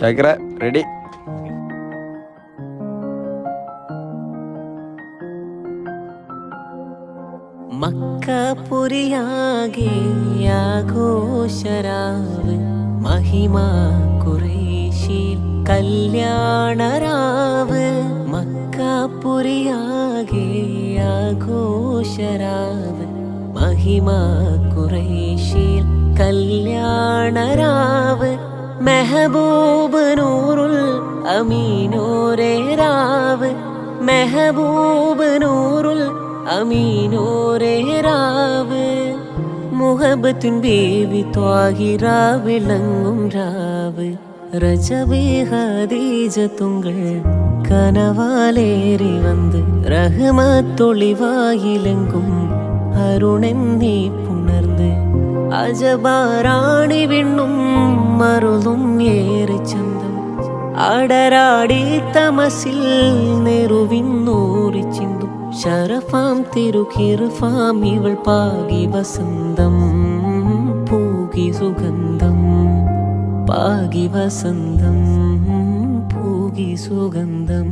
Shakira ready. മക്കപുരിയാകെ ആഘോഷരാവ് മഹിമ കുറേശിൽ കല്യാണരാവ്. മക്കപുരിയാകെ ആഘോഷരാവ് മഹിമ കുറേശിൽ കല്യാണരാവ്. മെഹബൂബ് നൂറുൽ അമീനോരേ രാവ്. മെഹബൂബ് നൂറുൽ അമീനോരേ രാവ്. മുഹബത്തിൻ ബേബി ത്വാഹിറ വിളങ്ങും രാവ്. രജവേ ഹദീജ കനവാലേറി വന്ന് റഹ്മത്തൊളിവായിലെങ്കും അരുണെന്നീ പുണർന്ന്. അജബാറാണി വിണ്ണും മറുതും ഏറെ ചന്തം. അടരാടി തമസിൽ നെറുവിന്നൂറി ചിന്തും. ശരഫാം തിരുകിർഫാം ഇവൾ പാകി വസന്തം. പൂകി സുഗന്ധം പാകി വസന്തം പൂകി സുഗന്ധം.